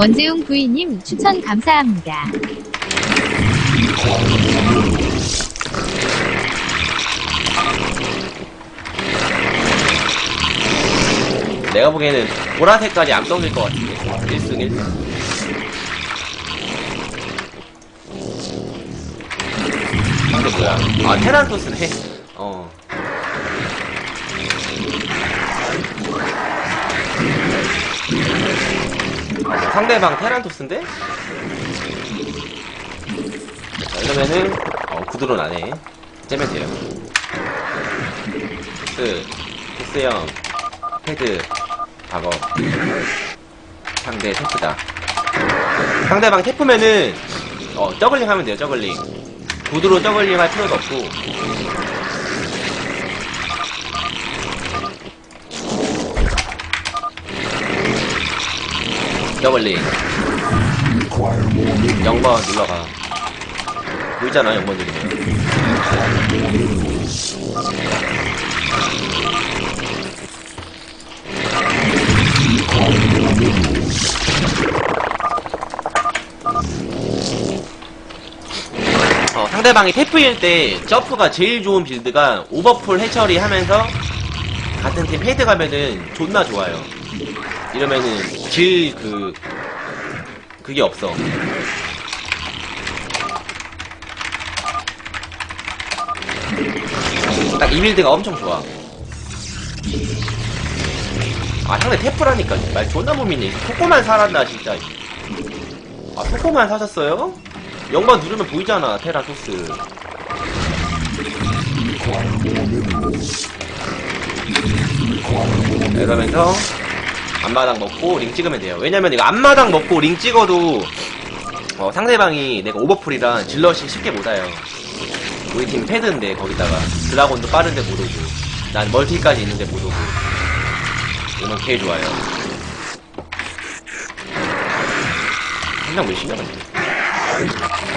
원재웅 부인님 추천 감사합니다. 내가 보기에는 보라색깔이 암성일 것 같은데. 1승 1승. 이게 뭐야 아 테란토스네. 어 상대방 테란토스인데? 자 이러면은 어 구드론 안에 째면 돼요. 그 패스형 헤드 작업 상대 테프다. 상대방 테프면은 어 저글링 하면 돼요 저글링. 구두로 저글링 할 필요도 없고 저글링 0번 눌러가. 보이잖아 0번 누르면 어, 상대방이 테프일 때 점프가 제일 좋은 빌드가 오버풀 해처리 하면서 같은 팀 헤드 가면은 존나 좋아요. 이러면은 질 그, 그게 없어. 딱 이 빌드가 엄청 좋아. 아, 상대 테프라니까. 말 존나 못 믿네. 속고만 살았나, 진짜. 아, 속고만 사셨어요? 0번 누르면 보이잖아, 테라 소스. 이러면서 앞마당 먹고 링 찍으면 돼요. 왜냐면 이거 앞마당 먹고 링 찍어도 어, 상대방이 내가 오버풀이랑 질럿이 쉽게 못 와요. 우리 팀 패드인데 거기다가 드라곤도 빠른데 못 오고 난 멀티까지 있는데 못 오고 이건 개 좋아요. 한장 몇 시냐 근데?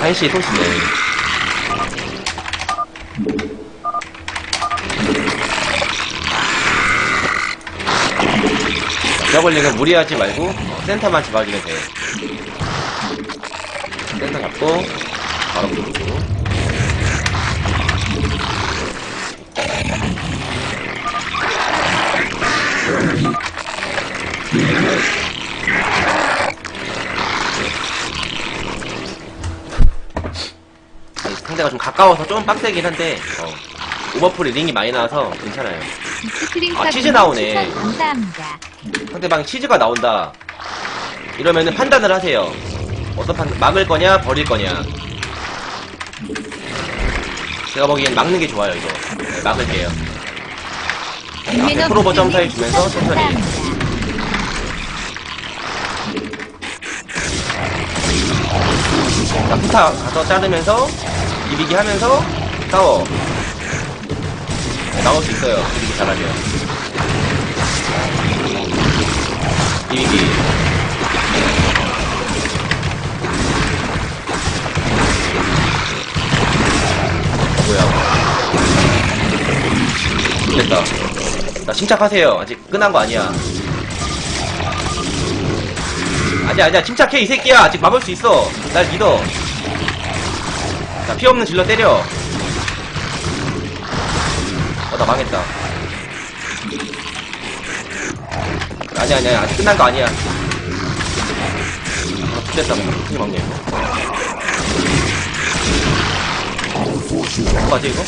1시 토스네. 저글링은 무리하지 말고 어, 센터만 잡아주면 돼요. 센터 잡고 바로 부르고 상대가 좀 가까워서 좀 빡세긴 한데 어, 오버풀이 링이 많이 나와서 괜찮아요. 아, 치즈 나오네. 추천 감사합니다. 상대방이 치즈가 나온다. 이러면은 판단을 하세요. 어떤 판 막을 거냐, 버릴 거냐. 제가 보기엔 막는 게 좋아요, 이거. 네, 막을게요. 김민호 앞으로 버전 타입 주면서 천천히. 자, 후타 가서 자르면서, 비비기 하면서, 싸워. 네, 나올 수 있어요. 비비기 잘하면. 비비기. 뭐야. 됐다. 나 침착하세요. 아직 끝난 거 아니야. 아니야, 아니야. 침착해, 이 새끼야. 아직 막을 수 있어. 날 믿어. 자, 피 없는 질러 때려. 어, 나 망했다. 아니야, 아니야. 아직 끝난 거 아니야. 아, 됐다. 어떻게 막냐, 이거. 뭐가지, 이거?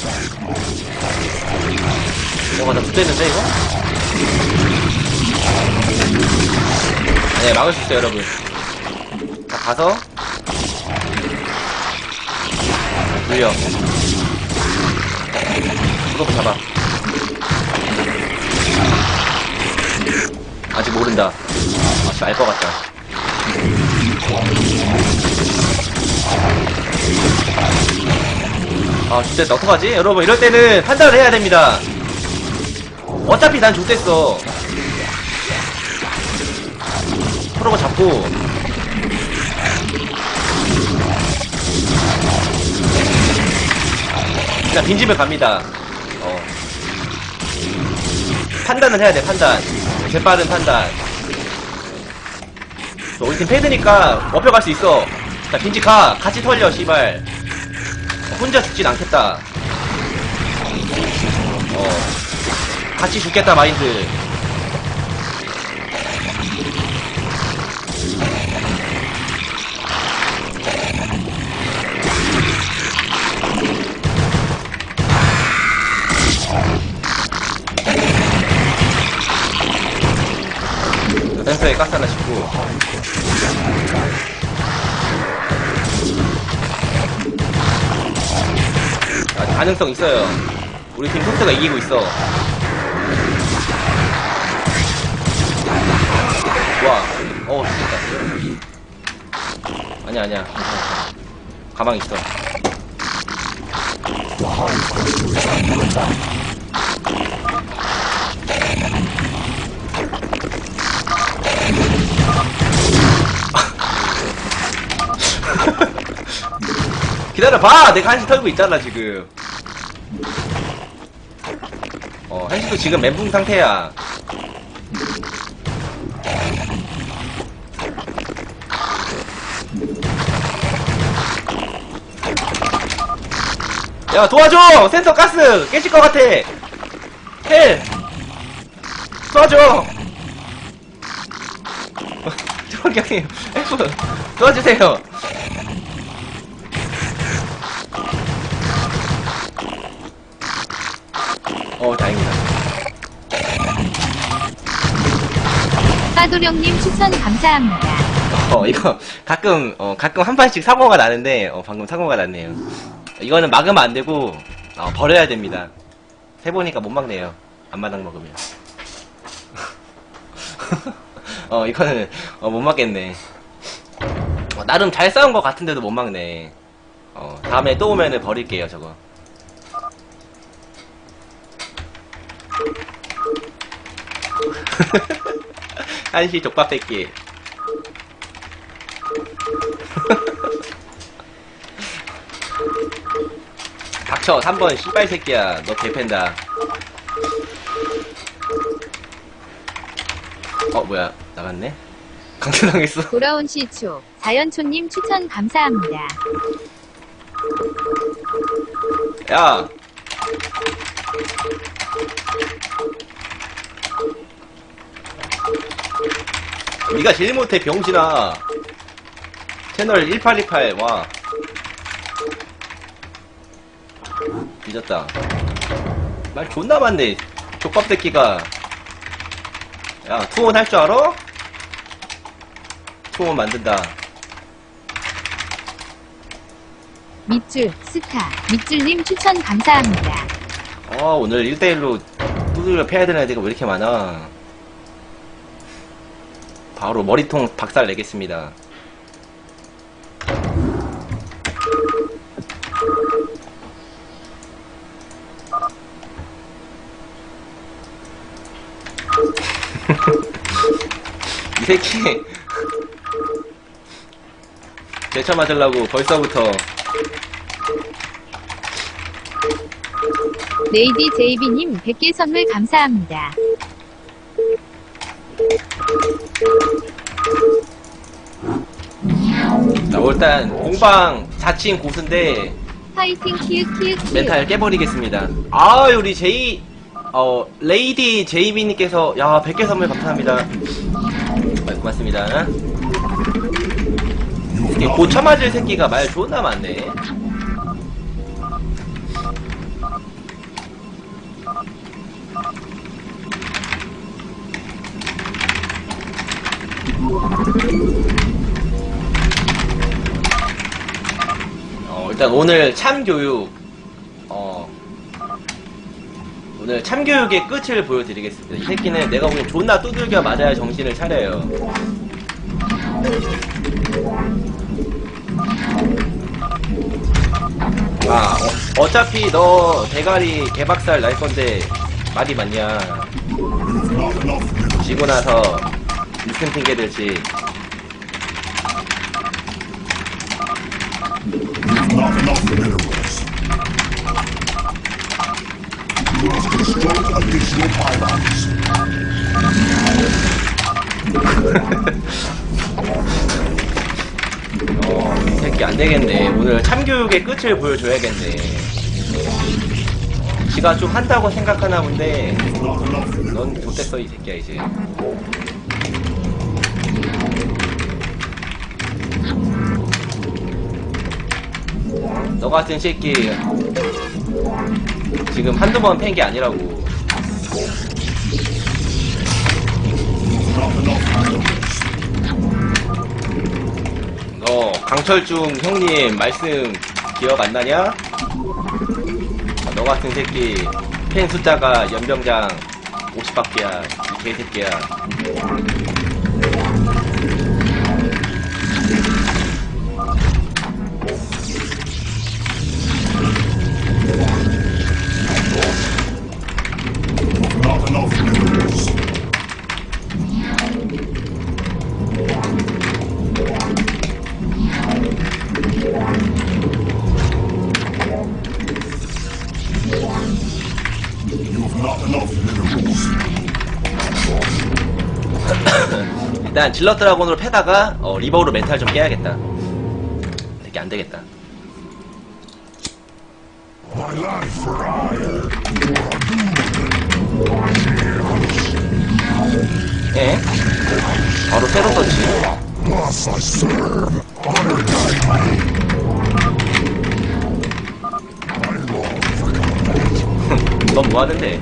뭐가 나 붙어있는데, 이거? 네, 막을 수 있어요, 여러분. 자, 가서. 돌려. 무릎 잡아. 아직 모른다. 아직 알 것 같다. 아, 진짜 어떡하지? 여러분, 이럴 때는 판단을 해야 됩니다. 어차피 난 좋댔어. 프로가 잡고. 그냥 빈집을 갑니다. 어. 판단을 해야 돼, 판단. 재빠른 판단. 우리 팀 패드니까 업혀갈 수 있어. 자, 빈지 가. 같이 털려, 씨발. 혼자 죽진 않겠다. 어. 같이 죽겠다, 마인드. 센터에 가스 하나 싣고. 아, 가능성 있어요. 우리 팀 토트가 이기고 있어. 와, 어, 됐다. 아니야, 아니야. 가만히 있어. 기다려봐! 내가 한시 털고 있잖아, 지금. 어, 한시도 지금 멘붕 상태야. 야, 도와줘! 센터 가스! 깨질 것 같아! 헬! 도와줘! 저기 형님, F, 도와주세요! 어, 다행이다. 빠도령님 추천 감사합니다. 어, 이거 가끔, 어, 가끔 한 판씩 사고가 나는데, 어, 방금 사고가 났네요. 이거는 막으면 안 되고, 어, 버려야 됩니다. 해보니까 못 막네요. 앞마당 먹으면. 어, 이거는, 어, 못 막겠네. 어, 나름 잘 싸운 것 같은데도 못 막네. 어, 다음에 또 오면은 버릴게요, 저거. 한시 족밥 뺏기. 닥쳐 3번 씨발 새끼야 너 개팬다 어 뭐야 나갔네 강퇴당했어 돌아온 시초. 자연초님 추천 감사합니다. 야 니가 제일 못해 병신아. 채널 1828와. 잊었다. 말 존나 많네 족밥 새끼가. 야 투혼 할 줄 알아? 투혼 만든다. 밑줄, 스타, 밑줄님 추천 감사합니다. 아 오늘 1대1로 두들겨 패야 되는 애들이 왜 이렇게 많아? 바로 머리통 박살 내겠습니다. 이 새끼. 제차 맞으려고 벌써부터 레이디 제이비님 100개 선물 감사합니다. 자, 일단 공방 4층 고수인데 파이팅 키읔 키읔 키읔. 멘탈 깨버리겠습니다. 아, 우리 제이 어 레이디 제이비님께서 야 100개 선물 감사합니다. 아, 고맙습니다. 이렇게 고쳐 맞을 새끼가 말 존나 많네. 어, 일단 오늘 참교육, 어, 오늘 참교육의 끝을 보여드리겠습니다. 이 새끼는 내가 보기엔 존나 두들겨 맞아야 정신을 차려요. 아, 어, 차피 너 대가리 개박살 날 건데 말이 맞냐. 지고 나서 무슨 핑계 construct additional pylons. 이게 안 되겠네. 오늘 참교육의 끝을 보여줘야겠네. 지가 좀 한다고 생각하나 본데, 넌. 좋댔어, 이 새끼야, 이제. 너 같은 새끼, 지금 한두 번 팬 게 아니라고. 너 강철중 형님 말씀 기억 안 나냐? 너 같은 새끼 팬 숫자가 연병장 50밖에야 이 개새끼야 일단 질러 드라곤으로 패다가 어, 리버로 멘탈 좀 깨야겠다 되게 안 되겠다 My life for hire. 예? 바로 새로 combat. 넌 뭐하는데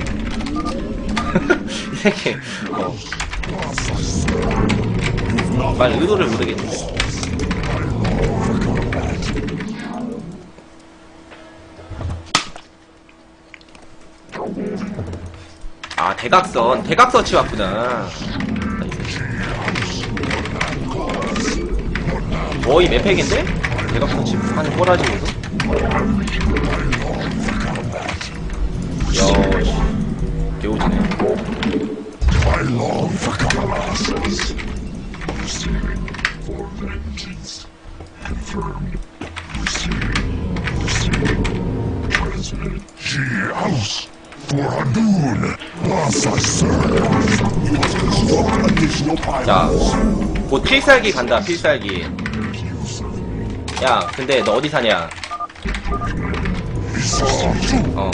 이 새끼 어, 말 의도를 모르겠네. 아 대각선. 대각서치 왔구나. 거의 맵팩인데? 대각서치 하는 꼬라지면서 야 씨, 개오지네 I long for combat. Receiving for vengeance. Confirmed. Receiving. Receiving. Transmitted. She house. For Hadun. Thus I serve. Additional 자. 곧 필살기 간다 필살기 야 근데 너 어디 사냐 어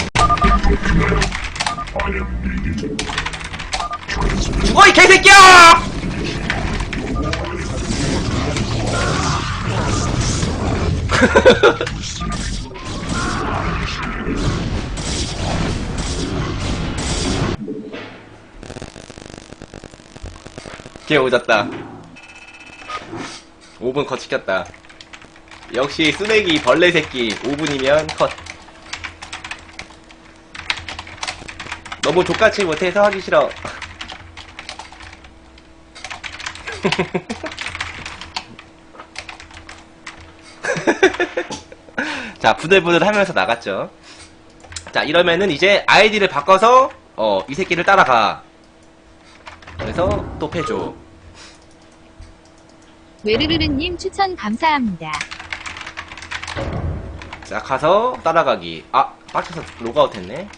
I am needed. 죽어 이 개새끼야! 개 오졌다. 5분 컷 시켰다. 역시 쓰레기 벌레 새끼 5분이면 컷. 너무 족같이 못해서 하기 싫어. 자, 부들부들 하면서 나갔죠. 자, 이러면은 이제 아이디를 바꿔서, 어, 이 새끼를 따라가. 그래서 또 패줘. 외르르르님 추천 감사합니다. 자, 가서 따라가기. 아, 빡쳐서 로그아웃 했네.